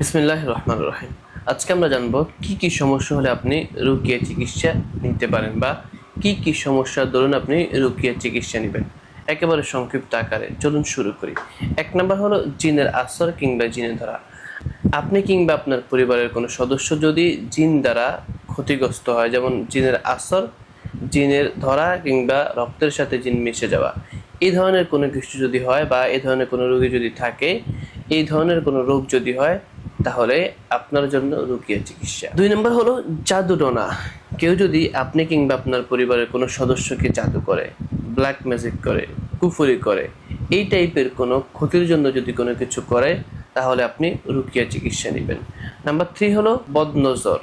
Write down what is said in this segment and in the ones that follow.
বিসমিল্লাহ রহমান রহিম আজকে আমরা জানব কি কি সমস্যা হলে আপনি রুকিয়া চিকিৎসা নিতে পারেন বা কি কি সমস্যার দরুন আপনি রুকিয়া চিকিৎসা নেবেন। একেবারে সংক্ষিপ্ত আকারে। চলুন শুরু করি। এক নম্বর হলো জিনের আসর কিংবা জিনে ধরা আপনি কিংবা আপনার পরিবারের কোনো সদস্য যদি জিন দ্বারা ক্ষতিগ্রস্ত হয়, যেমন জিনের আসর জিনের ধরা কিংবা রক্তের সাথে জিন মিশে যাওয়া, এই ধরনের কোনো কিছু যদি হয় বা এই ধরনের কোনো রোগী যদি থাকে, এই ধরনের কোনো রোগ যদি হয় তাহলে আপনার জন্য রুকিয়া চিকিৎসা। দুই নম্বর হলো জাদুটোনা কেউ যদি আপনি কিংবা আপনার পরিবারের কোনো সদস্যকে জাদু করে ব্ল্যাক ম্যাজিক করে, কুফুরি করে, এই টাইপের কোনো ক্ষতির জন্য যদি কোনো কিছু করে, তাহলে আপনি রুকিয়া চিকিৎসা নেবেন। নাম্বার থ্রি হলো বদনজর।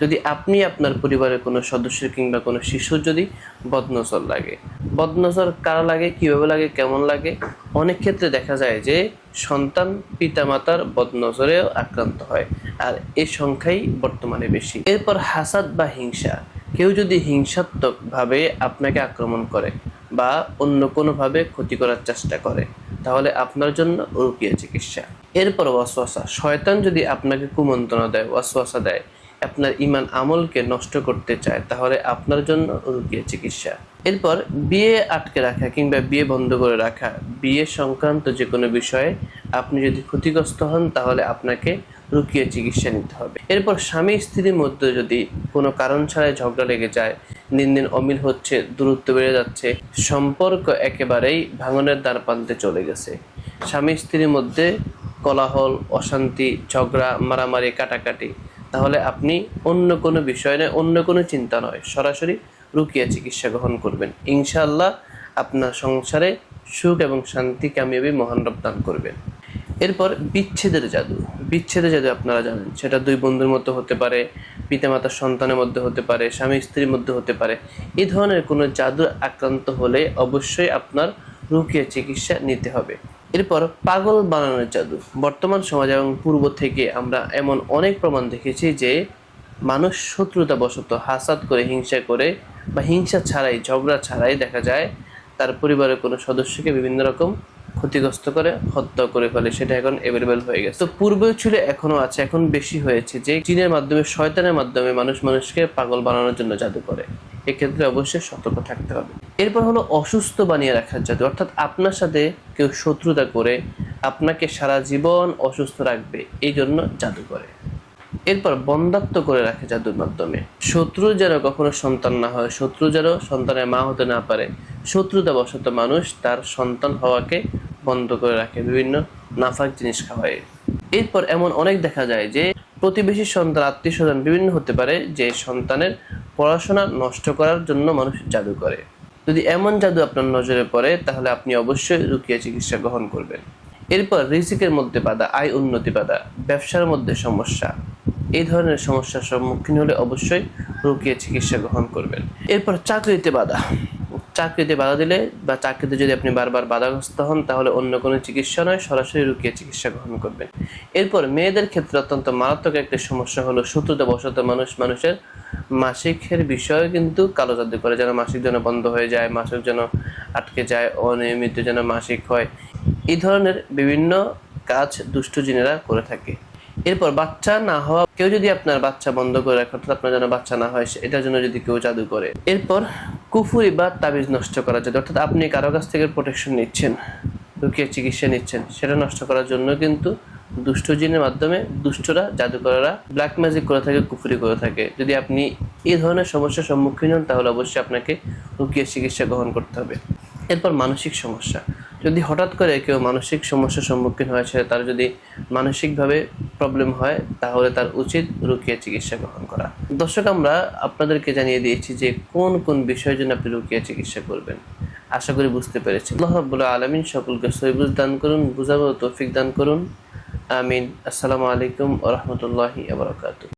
যদি আপনি আপনার পরিবারের কোনো সদস্য কিংবা কোনো শিশুর যদি বদনজর লাগে। বদনজর কারা লাগে, কীভাবে লাগে, কেমন লাগে? অনেক ক্ষেত্রে দেখা যায় যে সন্তান পিতামাতার বদনজরেও আক্রান্ত হয় আর এই সংখ্যাই বর্তমানে বেশি। এরপর হাসাদ বা হিংসা। কেউ যদি হিংসাত্মকভাবে আপনাকে আক্রমণ করে বা অন্য কোনোভাবে ক্ষতি করার চেষ্টা করে, তাহলে আপনার জন্য রুকিয়া চিকিৎসা। এরপর ওয়াসওয়াসা। শয়তান যদি আপনাকে কুমন্ত্রণা দেয়, ওয়াসওয়াসা দেয় আপনার ইমান আমলকে নষ্ট করতে চায়, তাহলে আপনার জন্য রুকিয়া চিকিৎসা। এরপর বিয়ে আটকে রাখা কিংবা বিয়ে বন্ধ করে রাখা, বিয়ে সংক্রান্ত যে কোনো বিষয়ে আপনি যদি ক্ষতিগ্রস্ত হন, তাহলে আপনাকে রুকিয়ে চিকিৎসা নিতে হবে। এরপর স্বামী স্ত্রীর মধ্যে যদি কোনো কারণ ছাড়াই ঝগড়া লেগে যায়, দিন দিন অমিল হচ্ছে, দূরত্ব বেড়ে যাচ্ছে, সম্পর্ক একেবারেই ভাঙনের দ্বার প্রান্তে চলে গেছে। স্বামী স্ত্রীর মধ্যে কোলাহল, অশান্তি, ঝগড়া, মারামারি, কাটাকাটি তাহলে আপনি অন্য কোনো বিষয় নয়, অন্য কোনো চিন্তা নয়, সরাসরি রুকিয়া চিকিৎসা গ্রহণ করবেন। ইনশাআল্লাহ আপনার সংসারে সুখ এবং শান্তি, কামিয়াবি, মহান রব দান করবেন। এরপর বিচ্ছেদের জাদু। বিচ্ছেদের জাদু আপনারা জানেন, সেটা দুই বন্ধুর মধ্যে হতে পারে, পিতামাতার সন্তানের মধ্যে হতে পারে, স্বামী স্ত্রীর মধ্যে হতে পারে। এই ধরনের কোনো জাদু আক্রান্ত হলে অবশ্যই আপনার রুকিয়া চিকিৎসা নিতে হবে। এরপর পাগল বানানোর জাদু। বর্তমান সমাজ এবং পূর্ব থেকে আমরা এমন অনেক প্রমাণ দেখেছি যে মানুষ শত্রুতা বশত হাসাদ করে, হিংসা করে বা হিংসা ছাড়াই, ঝগড়া ছাড়াই দেখা যায়, তার পরিবারের কোনো সদস্যকে বিভিন্ন রকম ক্ষতিগ্রস্ত করে, হত্যা করে ফেলে, সেটা এখন অ্যাভেলেবেল হয়ে গেছে। তো পূর্বেও ছিল, এখনও আছে, এখন বেশি হয়েছে যে চীনের মাধ্যমে, শয়তানের মাধ্যমে মানুষ মানুষকে পাগল বানানোর জন্য জাদু করে। এক্ষেত্রে অবশ্যই সতর্ক থাকতে হবে। এরপর হলো অসুস্থ বানিয়ে রাখার জাদু। অর্থাৎ আপনার সাথে কেউ শত্রুতা করে আপনাকে সারা জীবন অসুস্থ রাখবে, এই জন্য জাদু করে। এরপর বন্ধাত্ম করে রাখে জাদুর মাধ্যমে। শত্রু যেন কখনো সন্তান না হয়, শত্রু যেন সন্তানের মা হতে না পারে। শত্রুতা বশত মানুষ তার সন্তান হওয়াকে বন্ধ করে রাখে, বিভিন্ন নাফাক জিনিস খাওয়ায়। এরপর এমন অনেক দেখা যায় যে প্রতিবেশী সন্তান, আত্মীয় স্বজন বিভিন্ন হতে পারে যে সন্তানের পড়াশোনা নষ্ট করার জন্য মানুষ জাদু করে। যদি এমন জাদু আপনার নজরে পড়ে, তাহলে আপনি অবশ্যই রুকিয়া চিকিৎসা গ্রহণ করবেন। এরপর রিজিকের মধ্যে বাধা, আয় উন্নতি বাধা, ব্যবসার মধ্যে সমস্যা। এই ধরনের সমস্যার সম্মুখীন হলে অবশ্যই রুকিয়া চিকিৎসা গ্রহণ করবেন। এরপর চাকরিতে বাধা। চাকরিতে বাধা দিলে বা চাকরিতে যদি আপনি বারবার বাধাগ্রস্ত হন, তাহলে অন্য কোনো চিকিৎসা নয়, সরাসরি রুকিয়ে চিকিৎসা গ্রহণ করবেন। এরপর মেয়েদের ক্ষেত্রে অত্যন্ত মারাত্মক একটা সমস্যা হলো শত্রুতা বশত মানুষ, মানুষের মাসিকের বিষয়ে কিন্তু কালো জাদু করে, যেন মাসিক যেন বন্ধ হয়ে যায়, মাসিক যেন আটকে যায়, অনিয়মিত যেন মাসিক হয়। এই ধরনের বিভিন্ন কাজ দুষ্ট জিনেরা করে থাকে। এরপর বাচ্চা না হওয়া, কেউ যদি আপনার বাচ্চা বন্ধ করে রাখে, অর্থাৎ আপনার যেন বাচ্চা না হয়, এটার জন্য যদি কেউ জাদু করে। এরপর কুফুরি বা তাবিজ নষ্ট করা যায় অর্থাৎ আপনি কারও কাছ থেকে প্রোটেকশন নিচ্ছেন রুকিয়ে চিকিৎসা নিচ্ছেন, সেটা নষ্ট করার জন্য কিন্তু দুষ্ট জিনের মাধ্যমে দুষ্টরা, জাদুকররা ব্ল্যাক ম্যাজিক করে থাকে, কুফুরি করে থাকে। যদি আপনি এই ধরনের সমস্যার সম্মুখীন হন, তাহলে অবশ্যই আপনাকে রুকিয়ে চিকিৎসা গ্রহণ করতে হবে। এরপর মানসিক সমস্যা। যদি হঠাৎ করে কেউ মানসিক সমস্যার সম্মুখীন হয়েছে, তার যদি মানসিকভাবে প্রবলেম হয়, তাহলে তার উচিত রুকিয়া চিকিৎসা গ্রহণ করা। দর্শক, আমরা আপনাদেরকে জানিয়ে দিয়েছি যে কোন কোন বিষয়ের জন্য আপনি রুকিয়া চিকিৎসা করবেন। আশা করি বুঝতে পেরেছি আল্লাহ রাব্বুল আলমিন সকলকে সৈবুজ দান করুন, বুঝাবো তৌফিক দান করুন। আমিন। আসসালামু আলাইকুম ওরহমতুল্লাহি আবরকাত